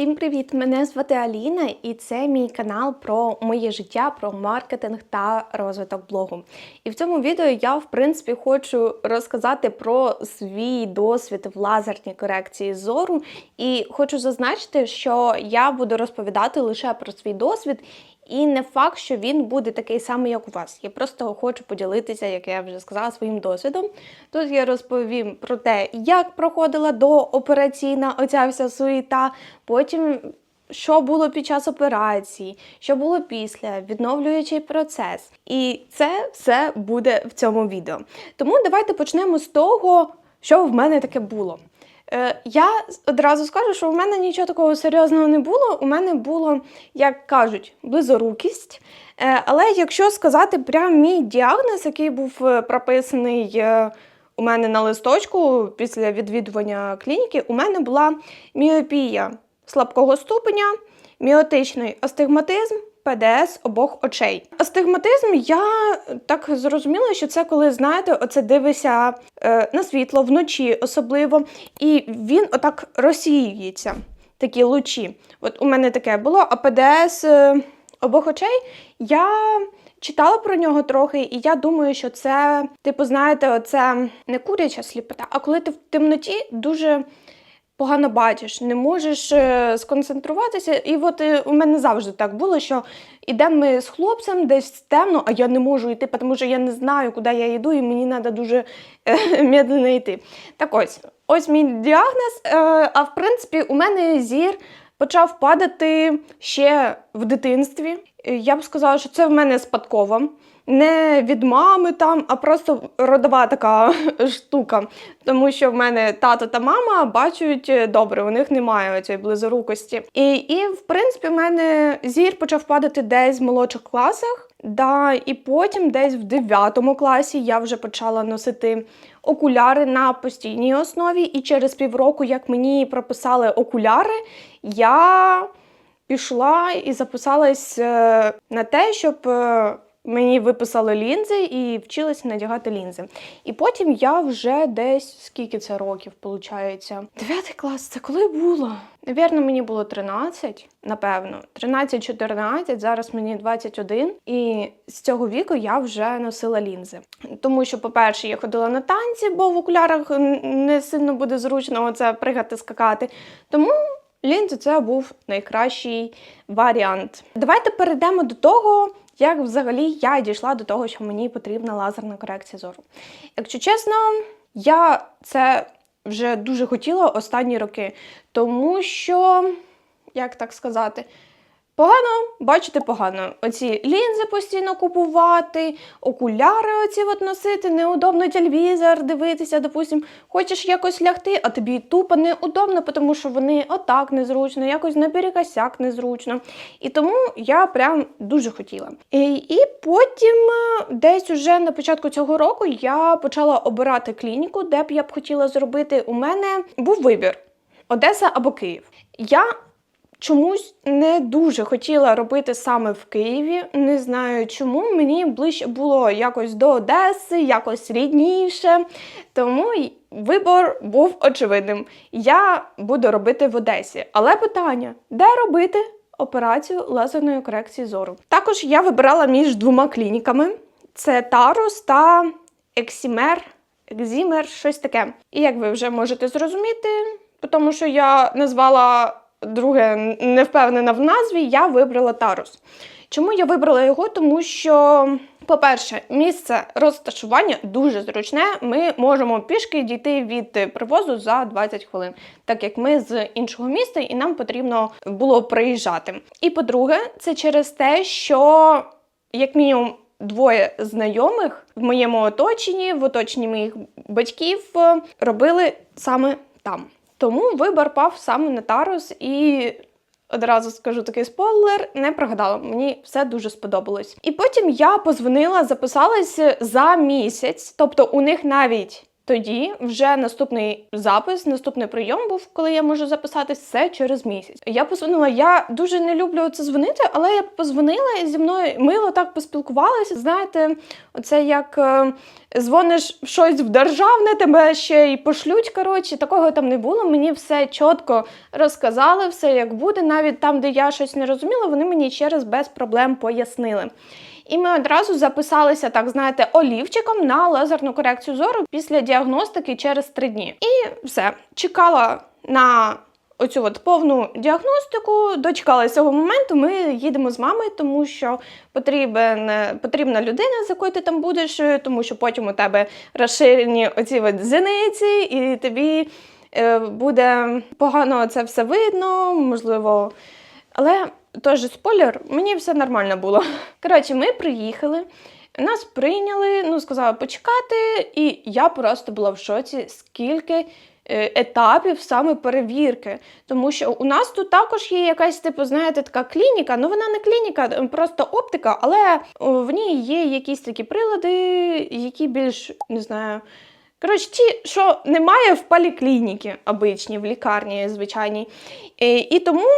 Всім привіт! Мене звати Аліна, і це мій канал про моє життя, про маркетинг та розвиток блогу. І в цьому відео я, в принципі, хочу розказати про свій досвід в лазерній корекції зору. І хочу зазначити, що я буду розповідати лише про свій досвід. І не факт, що він буде такий самий, як у вас. Я просто хочу поділитися, як я вже сказала, своїм досвідом. Тут я розповім про те, як проходила доопераційна оця вся суєта, потім. Що було під час операції, що було після, відновлюючий процес. І це все буде в цьому відео. Тому давайте почнемо з того, що в мене таке було. Е, Я одразу скажу, що у мене нічого такого серйозного не було. У мене було, як кажуть, близорукість. Е, Але якщо сказати прям мій діагноз, який був е, прописаний у мене на листочку після відвідування клініки, у мене була міопія слабкого ступеня, міотичний астигматизм. ПДС обох очей. Астигматизм, я так зрозуміла, що це коли, знаєте, оце дивишся е, на світло вночі особливо, і він отак розсіюється, такі лучі. От у мене таке було, а ПДС е, обох очей я читала про нього трохи, і я думаю, що це, типу, знаєте, оце не куряча сліпота, а коли ти в темноті дуже погано бачиш, не можеш е, сконцентруватися. І от е, у мене завжди так було, що йдемо ми з хлопцем десь темно, а я не можу йти, тому що я не знаю, куди я йду, і мені треба дуже е, медленно йти. Так ось, ось мій діагноз. А в принципі, у мене зір почав падати ще в дитинстві. Я б сказала, що це в мене спадково. Не від мами там, а просто родова така штука. Тому що в мене тато та мама бачать добре, у них немає цієї близорукості. І, і в принципі, в мене зір почав падати десь в молодших класах. Да, і потім, десь в 9 класі, я вже почала носити окуляри на постійній основі. І через півроку, як мені прописали окуляри, я пішла і записалась е, на те, щоб. Мені виписали лінзи і вчилася надягати лінзи. І потім я вже десь скільки це років, виходить? Дев'ятий клас, це коли було? Навірно, мені було 13, напевно. 13-14, зараз мені 21. І з цього віку я вже носила лінзи. Тому що, по-перше, я ходила на танці, бо в окулярах не сильно буде зручно оце пригати, скакати. Тому лінзи це був найкращий варіант. Давайте перейдемо до того, як взагалі я дійшла до того, що мені потрібна лазерна корекція зору. Якщо чесно, я це вже дуже хотіла останні роки, тому що, як так сказати, погано бачити погано. Оці лінзи постійно купувати, окуляри оці от носити, неудобно телевізор дивитися, допустим, хочеш якось лягти, а тобі тупо неудобно, тому що вони отак незручно, якось наперекосяк незручно. І тому я прям дуже хотіла. І, і потім, е, десь уже на початку цього року, я почала обирати клініку, де б я б хотіла зробити. У мене був вибір: Одеса або Київ. Я чомусь не дуже хотіла робити саме в Києві. Не знаю чому. Мені ближче було якось до Одеси, якось рідніше. Тому вибор був очевидним. Я буду робити в Одесі. Але питання: де робити? Операцію лазерної корекції зору. Також я вибирала між двома клініками: це Тарус та Ексімер, Екзімер, щось таке. І як ви вже можете зрозуміти, тому що я назвала друге не впевнена в назві, я вибрала Тарус. Чому я вибрала його? Тому що, по-перше, місце розташування дуже зручне. Ми можемо пішки дійти від привозу за 20 хвилин, так як ми з іншого міста і нам потрібно було приїжджати. І по-друге, це через те, що як мінімум. Двоє знайомих в моєму оточенні, в оточенні моїх батьків, робили саме там. Тому вибір пав саме на Тарус і. Одразу скажу такий спойлер, не прогадала. Мені все дуже сподобалось. І потім я позвонила, записалась за місяць. Тобто у них навіть тоді вже наступний запис, наступний прийом був, коли я можу записатись все через місяць. Я позвонила. Я дуже не люблю це дзвонити, але я позвонила і зі мною мило так поспілкувалися. Знаєте, оце як е, дзвониш щось в державне, тебе ще й пошлють. Коротше, такого там не було. Мені все чітко розказали, все як буде. Навіть там, де я щось не розуміла, вони мені ще раз без проблем пояснили. І ми одразу записалися, так знаєте, олівчиком на лазерну корекцію зору після діагностики через три дні. І все, чекала на оцю от повну діагностику, дочекалася цього моменту. Ми їдемо з мамою, тому що потрібен, потрібна людина, з якою ти там будеш, тому що потім у тебе розширені оці от зіниці, і тобі е, буде погано це все видно, можливо. Але теж спойлер, мені все нормально було. Коротше, ми приїхали, нас прийняли, ну сказали почекати, і я просто була в шоці, скільки е, етапів саме перевірки. Тому що у нас тут також є якась, типу, знаєте, така клініка. Ну вона не клініка, просто оптика, але в ній є якісь такі прилади, які більш не знаю. Коротше, ті, що немає в поліклініці обичній, в лікарні звичайній. Е, І тому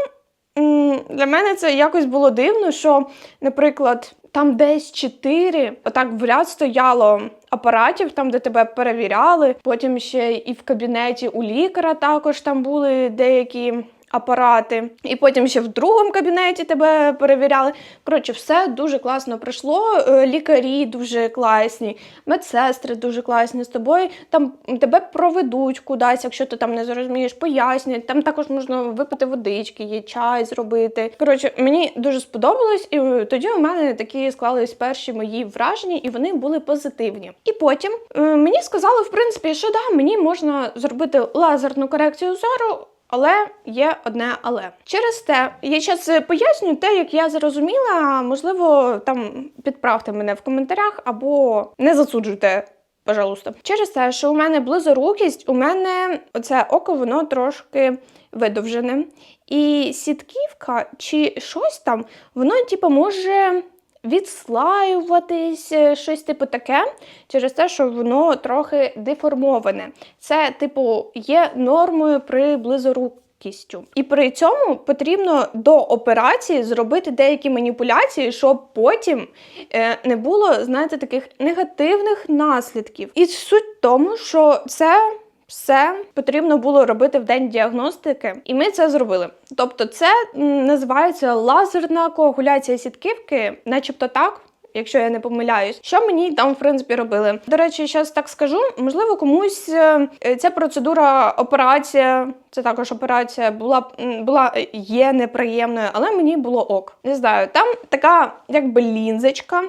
для мене це якось було дивно, що, наприклад, там десь чотири, отак в ряд стояло апаратів, там, де тебе перевіряли. Потім ще і в кабінеті у лікаря також там були деякі. Апарати, і потім ще в другому кабінеті тебе перевіряли. Коротше, все дуже класно пройшло. Е, Лікарі дуже класні, медсестри дуже класні з тобою. Там тебе проведуть кудись, якщо ти там не зрозумієш, пояснять. Там також можна випити водички, є чай зробити. Коротше, мені дуже сподобалось, і е, тоді у мене такі склались перші мої враження, і вони були позитивні. І потім е, мені сказали, в принципі, що да, мені можна зробити лазерну корекцію зору. Але є одне але через те, я зараз поясню те, як я зрозуміла. Можливо, там підправте мене в коментарях або не засуджуйте. Пожалуйста, через те, що у мене близорукість, у мене оце око воно трошки видовжене. І сітківка чи щось там, воно типу, може відслаюватись, е, щось типу таке, через те, що воно трохи деформоване. Це, типу, є нормою при близорукістю. І при цьому потрібно до операції зробити деякі маніпуляції, щоб потім е, не було, знаєте, таких негативних наслідків. І суть в тому, що це. Все потрібно було робити в день діагностики, і ми це зробили. Тобто, це називається лазерна коагуляція сітківки, начебто так. Якщо я не помиляюсь, що мені там в принципі робили. До речі, зараз так скажу. Можливо, комусь е, ця процедура, операція, це також операція, була була е, є неприємною, але мені було ок. Не знаю, там така якби лінзочка.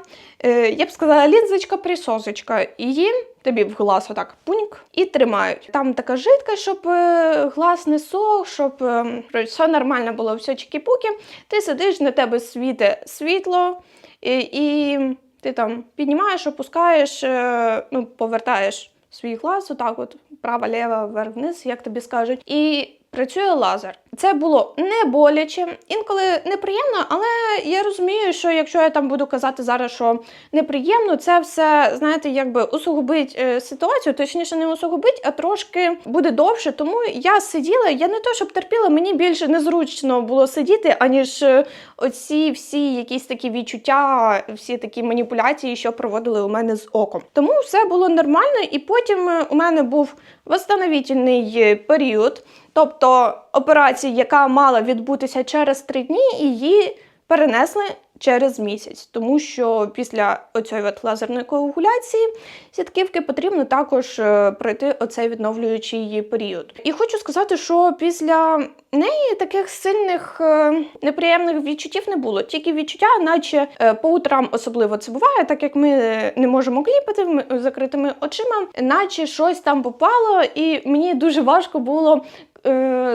Е, Я б сказала, лінзочка присосочка. Її тобі в глаз отак пуньк і тримають. Там така жидка, щоб е, глаз не сох, щоб е, все нормально було, все чікі-пуки. Ти сидиш, на тебе світе світло, і, і ти там піднімаєш, опускаєш, е, ну, повертаєш свій глаз, отак, от права, ліва, вверх, вниз, як тобі скажуть. І працює лазер. Це було не боляче, інколи неприємно, але я розумію, що якщо я там буду казати зараз, що неприємно, це все, знаєте, якби усугубить е, ситуацію, точніше, не усугубить, а трошки буде довше. Тому я сиділа, я не то, щоб терпіла, мені більше незручно було сидіти, аніж е, оці всі якісь такі відчуття, всі такі маніпуляції, що проводили у мене з оком. Тому все було нормально, і потім е, у мене був восстановительний період. Тобто операція, яка мала відбутися через три дні, її перенесли через місяць, тому що після оцієї от лазерної коагуляції сітківки потрібно також е, пройти оцей відновлюючий період. І хочу сказати, що після неї таких сильних е, неприємних відчуттів не було. Тільки відчуття, наче е, по утрам особливо це буває, так як ми не можемо кліпати ми- закритими очима, наче щось там попало, і мені дуже важко було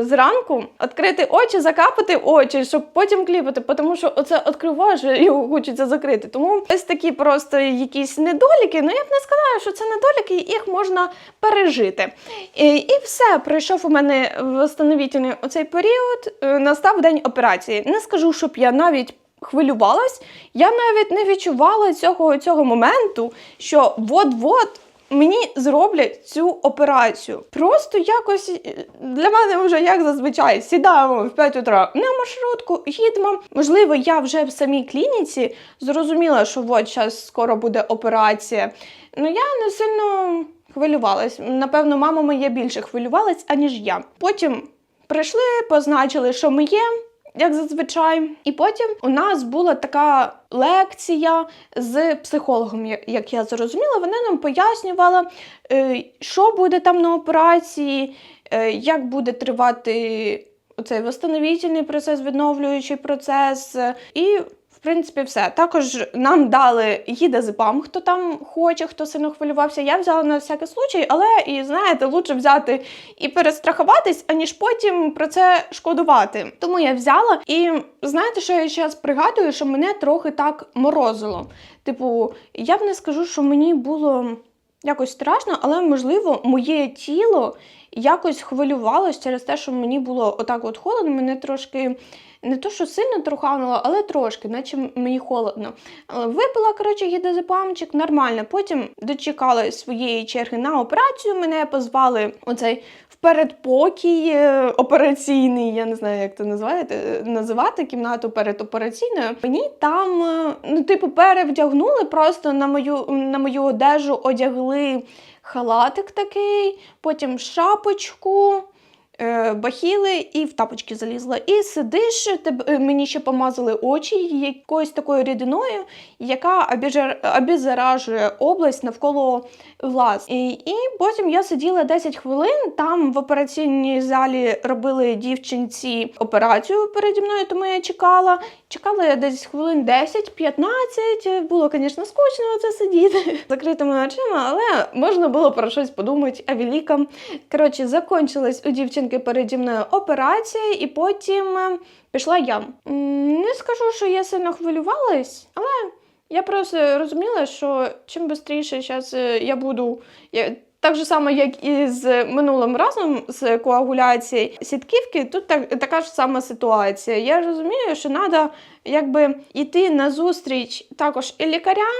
зранку відкрити очі, закапати очі, щоб потім кліпати, тому що оце відкриваєш, і його хочеться закрити. Тому ось такі просто якісь недоліки. Ну я б не сказала, що це недоліки, їх можна пережити. І, і все, пройшов у мене восстановительний оцей період, е, настав день операції. Не скажу, щоб я навіть. Хвилювалась, я навіть не відчувала цього, цього моменту, що от-от мені зроблять цю операцію. Просто якось е, для мене вже як зазвичай сідаємо в 5 утра на маршрутку, їдемо. Можливо, я вже в самій клініці зрозуміла, що от зараз скоро буде операція. Ну я не сильно хвилювалась. Напевно, мама моя більше хвилювалась, аніж я. Потім прийшли, позначили, що ми є. Як зазвичай, і потім у нас була така лекція з психологом, як я зрозуміла. Вона нам пояснювала, е, що буде там на операції, е, як буде тривати цей восстановительний процес, відновлюючий процес. І, в принципі, все. Також нам дали гідазепам, хто там хоче, хто сильно хвилювався. Я взяла на всякий случай, але і знаєте, лучше взяти і перестрахуватись, аніж потім про це шкодувати. Тому я взяла. І знаєте, що я зараз пригадую, що мене трохи так морозило. Типу, я б не скажу, що мені було якось страшно, але можливо, моє тіло якось хвилювалось через те, що мені було отак от холодно, мене трошки. Не то, що сильно трухануло, але трошки, наче мені холодно. Але Випила, коротше, гідозепамчик, нормально. Потім дочекали своєї черги на операцію. Мене позвали оцей в передпокій е, операційний, я не знаю, як це називаєте, е, називати кімнату передопераційною. Мені там, е, ну, типу, перевдягнули просто на мою, на мою одежу одягли халатик такий, потім шапочку. Е, Бахіли і в тапочки залізла. І сидиш, тебе, мені ще помазали очі якоюсь такою рідиною, яка обеззаражує область навколо глаз. І, і потім я сиділа 10 хвилин. Там в операційній залі робили дівчинці операцію переді мною, тому я чекала. Чекала я десь хвилин 10-15. Було, звісно, скучно це сидіти закритими очима, але можна було про щось подумати, а великом. Коротше, закончилась у дівчинки переді мною операція, і потім е, пішла я. Не скажу, що я сильно хвилювалась, але я просто розуміла, що чим швидше зараз я буду. Я... Так же само, як і з минулим разом з коагуляцією сітківки, тут так, така ж сама ситуація. Я розумію, що треба якби йти назустріч також і лікарям.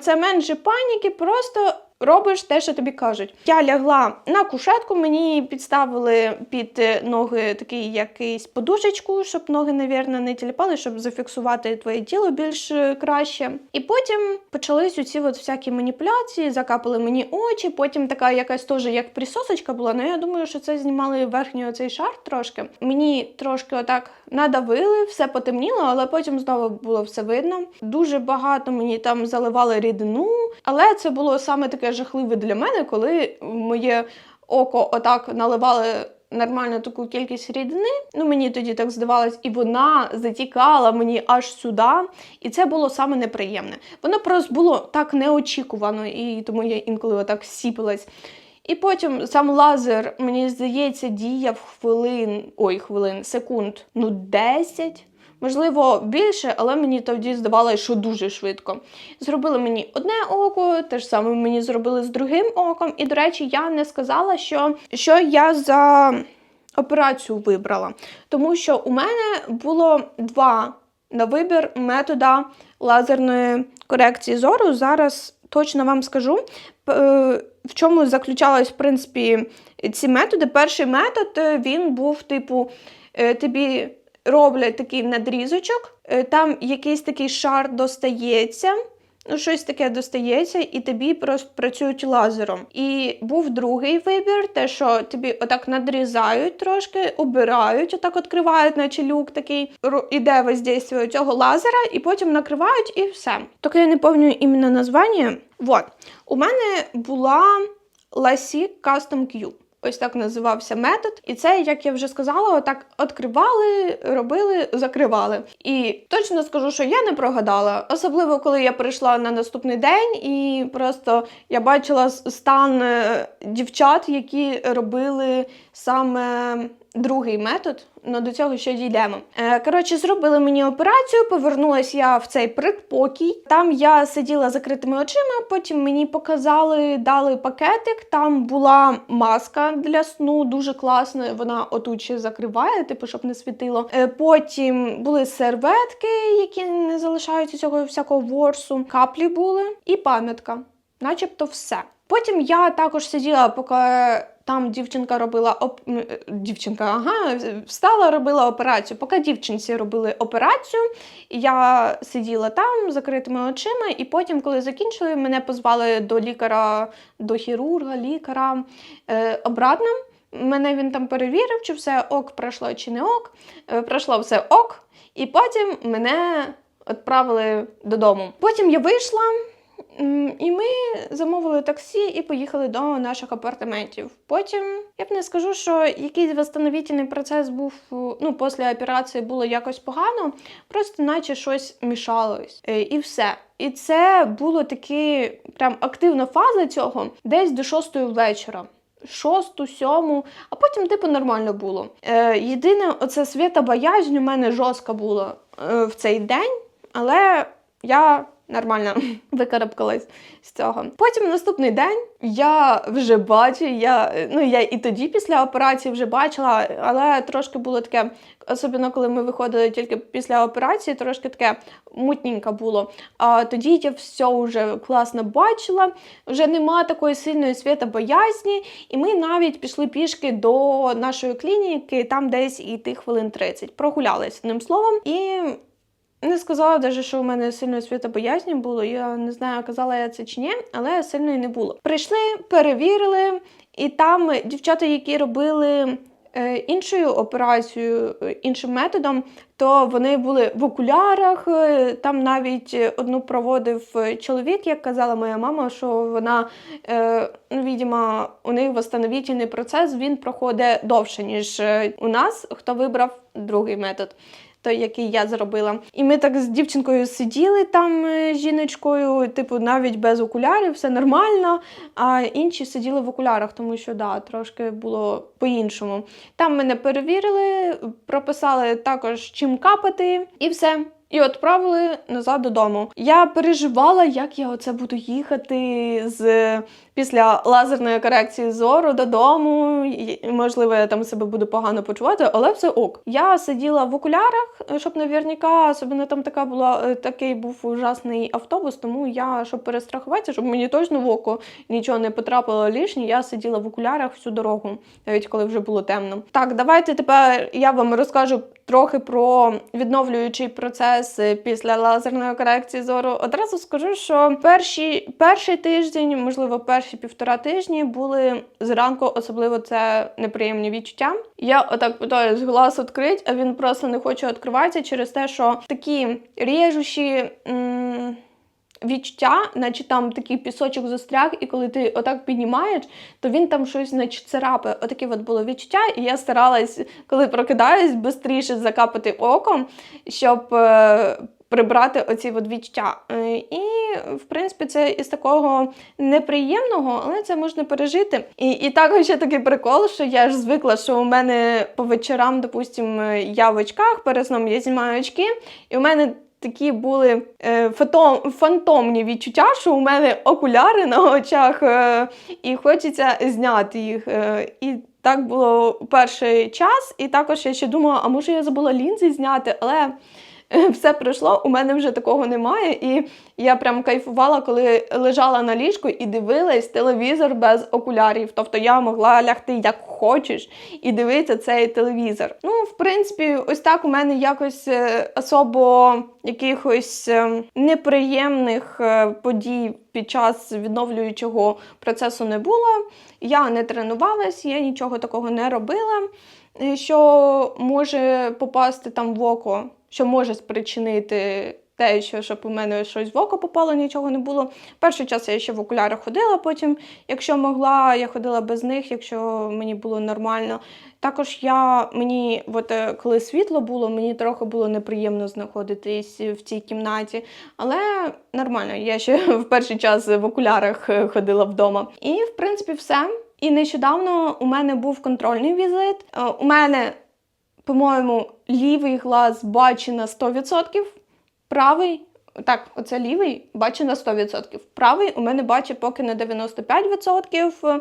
Це менше паніки, просто робиш те, що тобі кажуть. Я лягла на кушетку, мені підставили під е, ноги такий якийсь подушечку, щоб ноги, навірно, не тіліпали, щоб зафіксувати твоє тіло більш е, краще. І потім почались оці от всякі маніпуляції, закапали мені очі, потім така якась теж як присосочка була. Ну я думаю, що це знімали верхній оцей шар трошки. Мені трошки отак надавили, все потемніло, але потім знову було все видно. Дуже багато мені там заливали рідину, але це було саме таке жахливе для мене, коли моє око отак наливали. Нормально таку кількість рідини, ну мені тоді так здавалось, і вона затікала мені аж сюди, і це було саме неприємне. Воно просто було так неочікувано, і тому я інколи отак сіпалась. І потім сам лазер, мені здається, діяв хвилин, ой, хвилин, секунд, ну 10. Можливо, більше, але мені тоді здавалося, що дуже швидко. Зробили мені одне око, те ж саме мені зробили з другим оком. І, до речі, я не сказала, що, що я за операцію вибрала. Тому що у мене було два на вибір метода лазерної корекції зору. Зараз точно вам скажу, е, в чому заключались, в принципі, ці методи. Перший метод е, він був, типу, е, тобі роблять такий надрізочок, е, там якийсь такий шар достається. Ну, щось таке достається, і тобі просто працюють лазером. І був другий вибір: те, що тобі отак надрізають трошки, обирають, отак відкривають, наче люк такий, іде воздействие цього лазера, і потім накривають і все. Тільки я не пам'ятаю іменно названня. Вот. У мене була LASIK Custom Q. Ось так називався метод. І це, як я вже сказала, отак відкривали, робили, закривали. І точно скажу, що я не прогадала. Особливо, коли я прийшла на наступний день, і просто я бачила стан е, дівчат, які робили саме другий метод. Ну, до цього ще дійдемо. Е, коротше, зробили мені операцію, повернулася я в цей предпокій. Там я сиділа закритими очима, потім мені показали, дали пакетик. Там була маска для сну, дуже класна. Вона отут ще закриває, типу, щоб не світило. Е, потім були серветки, які не залишаються цього всякого ворсу. Каплі були і пам'ятка. Начебто все. Потім я також сиділа, поки там дівчинка робила оп... е, дівчинка, ага, встала, робила операцію. Поки дівчинці робили операцію, я сиділа там з закритими очима, і потім, коли закінчили, мене позвали до лікаря, до хірурга, лікаря е, обратно. Мене він там перевірив, чи все ок пройшло, чи не ок. Е, Пройшло все ок, і потім мене відправили додому. Потім я вийшла, і ми замовили таксі і поїхали до наших апартаментів. Потім я б не скажу, що якийсь восстановительний процес був ну, після операції було якось погано, просто наче щось мішалось. Е, І все. І це було таки прям активна фаза цього десь до шостої вечора. Шосту, сьому, а потім, типу, нормально було. Е, єдине, оце свята боязнь у мене жорстка була е, в цей день, але я нормально викарабкалась з цього. Потім наступний день я вже бачу, я, ну, я і тоді після операції вже бачила, але трошки було таке, особливо коли ми виходили тільки після операції, трошки таке мутненько було. А тоді я все вже класно бачила, вже нема такої сильної світобоязні, і ми навіть пішли пішки до нашої клініки, там десь іти хвилин 30. Прогулялись одним словом. І не сказала навіть, що у мене сильної світобоязні було. Я не знаю, казала я це чи ні, але сильної не було. Прийшли, перевірили, і там дівчата, які робили е, іншою операцією, е, іншим методом, то вони були в окулярах. е, Там навіть одну проводив чоловік, як казала моя мама, що вона, ну, у них восстановительний процес він проходить довше, ніж у нас, хто вибрав другий метод той, який я зробила. І ми так з дівчинкою сиділи там е, жіночкою, типу, навіть без окулярів, все нормально. А інші сиділи в окулярах, тому що да, трошки було по-іншому. Там мене перевірили, прописали також чим капати, і все. І відправили назад додому. Я переживала, як я оце буду їхати з після лазерної корекції зору додому. Можливо, я там себе буду погано почувати, але все ок. Я сиділа в окулярах, щоб наверняка, особливо там така була е, такий був ужасний автобус. Тому я, щоб перестрахуватися, щоб мені точно в око нічого не потрапило лишнє, я сиділа в окулярах всю дорогу, навіть коли вже було темно. Так, давайте тепер я вам розкажу трохи про відновлюючий процес е, після лазерної корекції зору. Одразу скажу, що перші, перший тиждень, можливо, перші півтора тижні були зранку, особливо це неприємні відчуття. Я отак питаюсь глаз відкрити, а він просто не хоче відкриватися через те, що такі режущі. М- Відчуття, наче там такий пісочок застряг, і коли ти отак піднімаєш, то він там щось наче царапає. Отаке от було відчуття, і я старалась, коли прокидаюсь, швидше закапати оком, щоб е, прибрати оці от відчуття. Е, і, в принципі, це із такого неприємного, але це можна пережити. І, і також ще такий прикол, що я ж звикла, що у мене по вечорам, допустимо, я в очках, перед сном я знімаю очки, і у мене такі були е, фотом, фантомні відчуття, що у мене окуляри на очах, е, і хочеться зняти їх. Е, і так було перший час, і також я ще думала, а може я забула лінзи зняти, але е, все пройшло, у мене вже такого немає. І я прям кайфувала, коли лежала на ліжку і дивилась телевізор без окулярів. Тобто я могла лягти як хочеш і дивитися цей телевізор. Ну, в принципі, ось так у мене якось е, особо якихось е, неприємних е, подій під час відновлюючого процесу не було. Я не тренувалась, я нічого такого не робила, що може попасти там в око, що може спричинити те, що щоб у мене щось в око попало, нічого не було. Перший час я ще в окулярах ходила, потім, якщо могла, я ходила без них, якщо мені було нормально. Також я мені, от е, коли світло було, мені трохи було неприємно знаходитись в цій кімнаті, але нормально. Я ще в перший час в окулярах е, ходила вдома. І в принципі все. І нещодавно у мене був контрольний візит. Е, У мене, по-моєму, лівий глаз бачить на 100%, правий. Так, оце лівий бачить на 100%. Правий у мене бачить поки на 95%.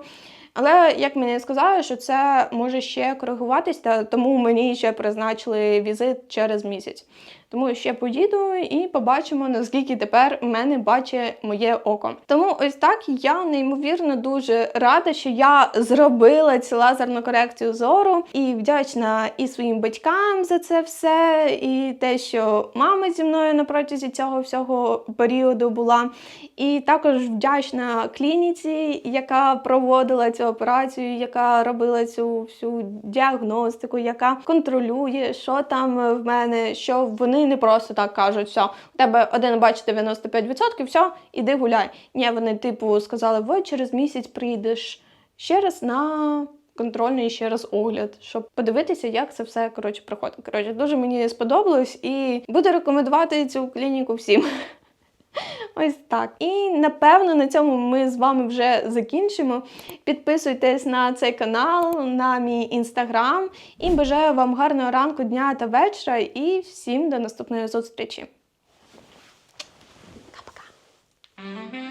Але як мені сказали, що це може ще коригуватися, тому мені ще призначили візит через місяць. Тому ще поїду і побачимо, наскільки тепер мене бачить моє око. Тому ось так я неймовірно дуже рада, що я зробила цю лазерну корекцію зору і вдячна і своїм батькам за це все, і те, що мама зі мною на протязі цього всього періоду була. І також вдячна клініці, яка проводила цю операцію, яка робила цю всю діагностику, яка контролює, що там в мене, що не просто так кажуть, все, у тебе один бач 95%, все, іди гуляй. Ні, вони, типу, сказали, ви через місяць прийдеш ще раз на. Контрольний ще раз огляд, щоб подивитися, як це все коротше проходить. Коротше, дуже мені сподобалось і буду рекомендувати цю клініку всім. Ось так. І напевно на цьому ми з вами вже закінчимо. Підписуйтесь на цей канал, на мій інстаграм. І бажаю вам гарного ранку, дня та вечора. І всім до наступної зустрічі. Пока-пока.